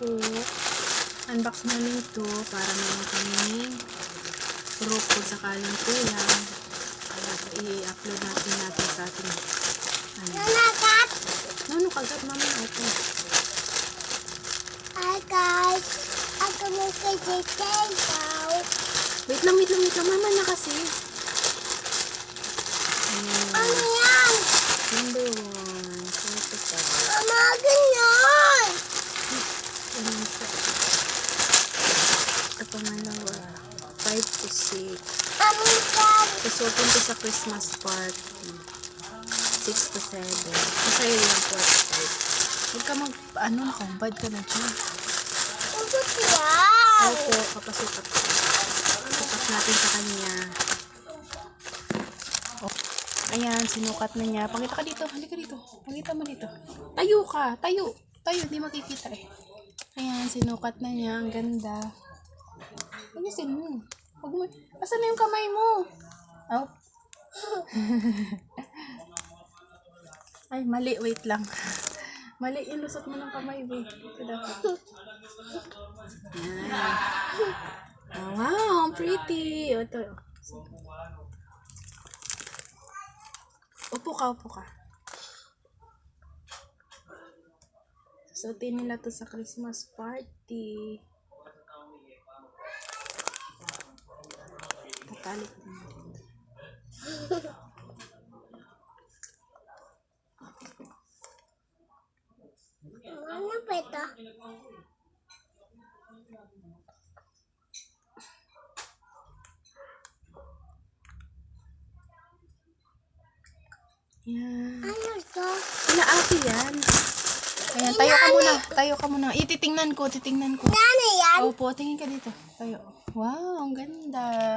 po. Unbox namin to para meron kaming proof kung sakaling kulang. I-upload natin natin sa ating ano. Nanagat! No, no, kagat mama natin. Hi guys! Ako magkajitay daw. Wait lang, wait lang, wait lang. Mama na kasi. Ayan. Ano yan? Number one. Four to seven. Mama, ganyan! Ayan siya. Ito pangalawa. Five to six. Ano yan? Susutin ko sa Christmas party. 6 to 7. Masaya yung 4 to 5. Huwag ka mag, ano, nakaumbad ka na dyan. Ano yan? Opo, kapasukat ko. Sukat natin sa kanya. Oh. Ayan, sinukat na niya. Pangita ka dito, halika dito. Pangita mo dito. Tayo ka, tayo. Tayo, hindi makikita eh. Ayan, sinukat na niya. Ang ganda. Ayusin mo. Huwag mo. Asan na yung kamay mo? Oh. Ay, mali. Wait lang. Mali yung lusot mo ng kamay, wait. Ito dapat. Oh, wow, pretty. O, ito. Upo ka, upo ka. Susutin nila to sa Christmas party. Tatalik mo. Ano ba ito? Yan. Ano to? Wala ate yan. Ayan, tayo ka muna. Tayo ka muna. Ititingnan ko, titingnan ko. Ano yan? Opo, tingin ka dito. Tayo. Wow, ang ganda.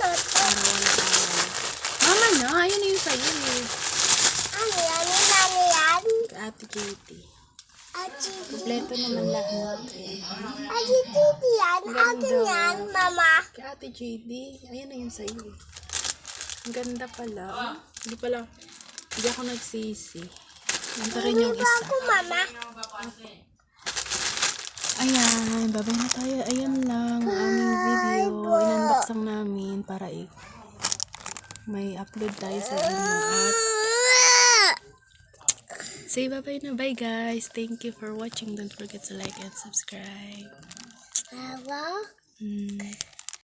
Ano away. Mama na, ayan na yung sa'yo eh. Ano yan? Ano yan? Ate Katie. Aji. Kompleto naman lahat eh. Aji titi yan. Akin yan, mama. Kay Ate JD, ayan na yung sa'yo eh. Ang ganda pala. Oh, Hindi pala, hindi ako nagsisi. Ito rin yung Ba isa. ako, mama? Ayan, babay na tayo. Ayan lang ang aming video. Lang namin para i may upload tayo sa inyo at say bye-bye na. Bye guys. Thank you for watching. Don't forget to like and subscribe. Hello? Mm.